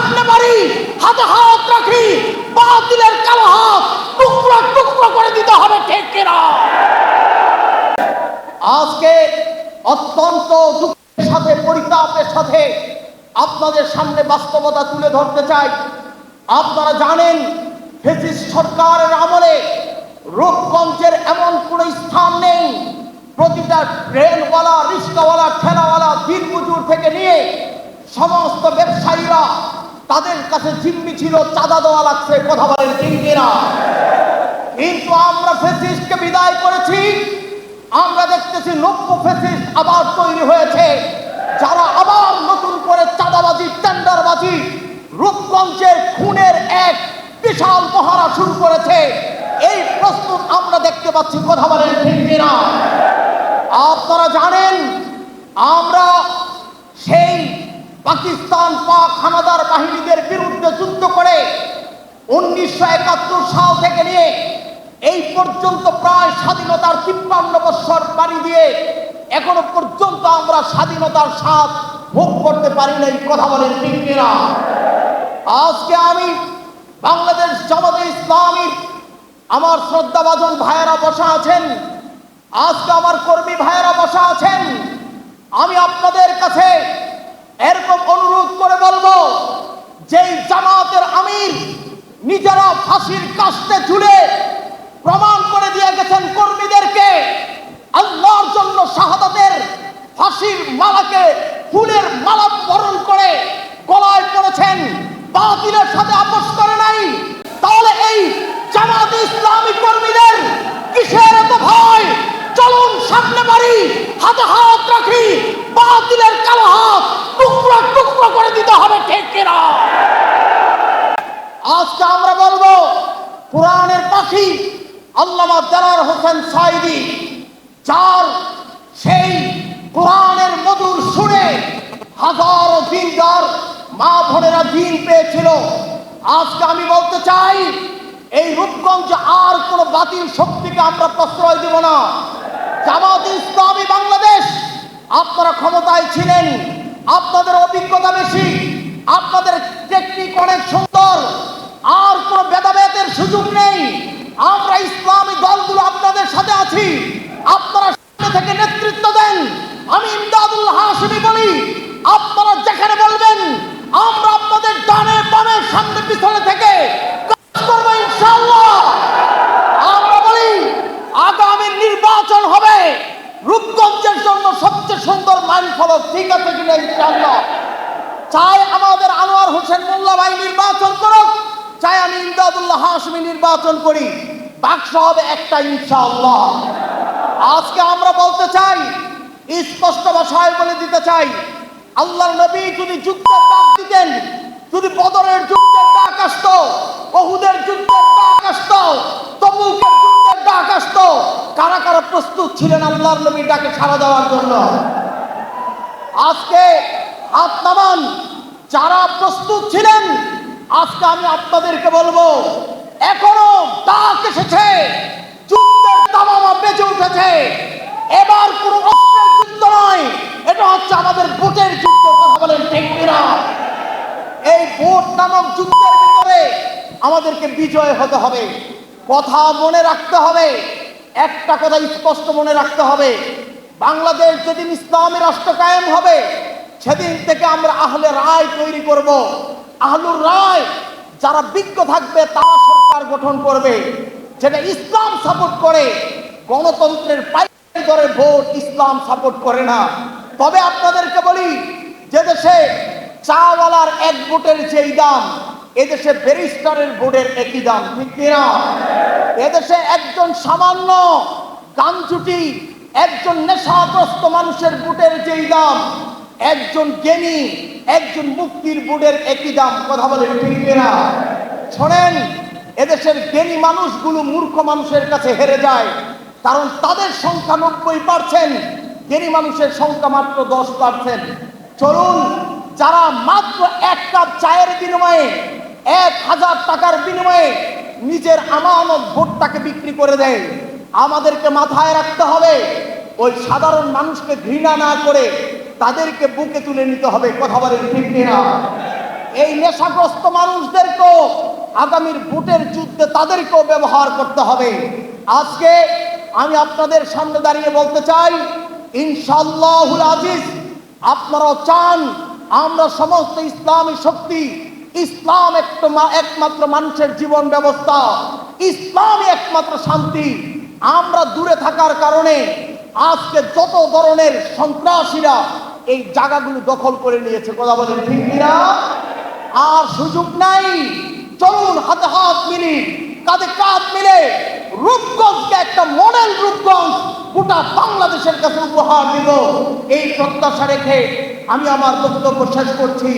সামনে বাড়ি, হাতে হাত রাখি, বাতিলের কালো হাত টুকরো টুকরো করে দিতে হবে, ঠিক কিনা? আজকে অত্যন্ত দুঃখের সাথে, পরিতাপের সাথে আপনাদের সামনে বাস্তবতা তুলে ধরতে চাই। আপনারা জানেন, ফেসিস সরকারের আমলে রূপগঞ্জের এমন কোনো স্থান নেই, প্রতিটা ট্রেনওয়ালা রিক্সাওয়ালা, ঠেলাওয়ালা দিনমজুর থেকে নিয়ে সমস্ত ব্যবসায়ীরা তাদের কাছে জিম্মি ছিল, চাঁদা দেওয়া লাগছে, কথা বলেন কিনা? কিন্তু আমরা ফেসিস্টকে বিদায় করেছি, আমরা দেখতেছি নব্য ফেসিস্ট আবার তৈরি হয়েছে, যারা আবার নতুন করে চাঁদাবাজি, টেন্ডারবাজি, রূপগঞ্জের খুনের এক বিশাল মহারা শুরু করেছে। এই প্রস্তুত আমরা দেখতে পাচ্ছি, কথা বলেন ঠিক আপনারা জানেন, আমরা সেই পাকিস্তান পাক হানাদার বাহিনীদের বিরুদ্ধে যুদ্ধ করে উনিশশো একাত্তর সাল থেকে নিয়ে এই পর্যন্ত প্রায় স্বাধীনতার তিপ্পান্ন বৎসর পাড়ি দিয়ে এখনও পর্যন্ত আমরা স্বাধীনতার স্বাদ ভোগ করতে পারি নাই, কথা বলেন কিনা? আজকে আমি বাংলাদেশ জামাতে ইসলামীর আমার শ্রদ্ধাভাজন ভাইয়েরা বসা আছেন, আজকে আমার কর্মী ভাইয়েরা বসা আছেন, আমি আপনাদের কাছে এরকম অনুরোধ করে বলব, যেই জামাতের আমির নিজেরা ফাঁসির কাস্তে ঝুলে প্রমাণ করে দিয়ে গেছেন কর্মীদেরকে, আল্লাহর জন্য শাহাদাতের ফাঁসির মালাকে ফুলের মালা বরণ করে গলায় পড়েছেন বাতিলের সাথে আপোষ করে নাই। তাহলে এই জামাত ইসলামী কর্মীদের কিসের এত ভয়? চলুন সামনে বাড়ি, হাতে হাত রাখি, বাতিলের কালো হাত। টুকরো টুকরো করে দিতে হবে আজকে আমরা বলব, কোরআনের পাখি আল্লামা হোসেন সাইদি সেই কোরআনের মধুর সুরে হাজারো দিনদার মা বোনেরা দিন পেয়েছিল। আজকে আমি বলতে চাই, এই রূপগঞ্জে আর কোনো বাতিল শক্তিকে আমরা প্রশ্রয় দিব না। জামাত ইসলামী বাংলাদেশ, আপনারা ক্ষমতায় ছিলেন আপনাদের অভিজ্ঞতা বেশি আপনাদের টেকনিক অনেক সুন্দর আর কোনো ভেদাভেদের সুযোগ নেই আমরা ইসলামী দলগুলো আপনাদের সাথে আছি আপনারা সামনে থেকে নেতৃত্ব দেন আমি ইমদাদুল হাসিমি বলি আপনারা যেখানে বলবেন আমরা আপনাদের ডানে বামে সামনে পিছনে থেকে কাজ করব ইনশাআল্লাহ আমরা বলি আগামী নির্বাচন হবে রূপগঞ্জের জন্য সবচেয়ে সুন্দর ঠিক আছে কিনা চাই আমাদের আনোয়ার হোসেন মোল্লা ভাই নির্বাচন করুক, চাই আমি ইমদাদুল্লাহ হাসমি নির্বাচন করি। বাক্স হবে একটা ইনশাআল্লাহ। আজকে আমরা বলতে চাই, স্পষ্ট ভাষায় বলে দিতে চাই, আল্লাহর নবী যদি যুদ্ধের ডাক দিতেন, যদি বদরের যুদ্ধের ডাক আসতো বহুদের যুদ্ধের ডাক আসতো, তবুকের যুদ্ধের ডাক আসতো, কারা কারা প্রস্তুত ছিলেন আল্লাহর নবীর ডাকে সাড়া দেওয়ার জন্য? আজকে নামান যারা প্রস্তুত ছিলেন, আজকে আমি আপনাদেরকে বলব, এখনও ডাক এসেছে, যুদ্ধের দামামা বেজে উঠেছে। এবার কোন অস্ত্রের যুদ্ধ নয়, এটা হচ্ছে আমাদের ভোটের যুদ্ধ কথা বলেন, ঠিক কিনা? এই ভোট নামক যুদ্ধের ভিতরে আমাদেরকে বিজয় হতে হবে। কথা মনে রাখতে হবে, একটা কথা স্পষ্ট মনে রাখতে হবে। বাংলাদেশ যেদিন ইসলামী রাষ্ট্র কায়েম হবে, সেদিন থেকে আমরা আহলে রায় তৈরি করব। আহলুর রায় যারা বিজ্ঞ থাকবে, তারা সরকার গঠন করবে। যেটা ইসলাম সাপোর্ট করে, গণতন্ত্রের পাইকারি দরে ভোট ইসলাম সাপোর্ট করে না। তবে আপনাদেরকে বলি, যে দেশে চাওয়ালার এক ভোটের যেই দাম এদেশে ব্যারিস্টারের ভোটের একই দাম, ঠিক কিনা? এদেশে একজন সামান্য গামছুটি একজন নেশাগ্রস্ত মানুষের বুটের যেই দাম, একজন জ্ঞানী, একজন মুক্তির বুটের একই দাম, কথা বলে ঠিক কিনা? শোনেন, এদেশের জ্ঞানী মানুষগুলো মূর্খ মানুষের কাছে হেরে যায়, কারণ তাদের সংখ্যা নব্বই পার্সেন্ট, জ্ঞানী মানুষের সংখ্যা মাত্র দশ পার্সেন্ট। চলুন, যারা মাত্র এক কাপ চায়ের বিনিময়ে, এক হাজার টাকার বিনিময়ে নিজের আমানত ভোটটাকে বিক্রি করে দেয় আমাদেরকে মাথায় রাখতে হবে। ওই সাধারণ মানুষকে ঘৃণা না করে তাদেরকে বুকে তুলে নিতে হবে। কথা বলেন ঠিক কিনা? এই নেশাগ্রস্ত মানুষদেরকেও আগামীর ভোটের যুদ্ধে তাদেরকেও ব্যবহার করতে হবে। আজকে আমি আপনাদের সামনে দাঁড়িয়ে বলতে চাই ইনশাল্লাহুল আজিজ, আপনারাও চান আমরা সমস্ত ইসলামী শক্তি, ইসলাম একমাত্র মানুষের জীবন ব্যবস্থা, ইসলামই একমাত্র শান্তি। আমরা দূরে থাকার কারণে আজকে যত ধরনের সন্ত্রাসীরা এই জায়গাগুলো দখল করে নিয়েছে, কথা বলেন ঠিক কিনা? আর সুযোগ নাই। চলুন হাতে হাত মিলি কাঁধে কাঁধ মিলে রূপগঞ্জকে একটা মডেল রূপগঞ্জ গোটা বাংলাদেশের কাছে উপহার দিব। এই প্রত্যাশা রেখে আমি আমার বক্তব্য শেষ করছি।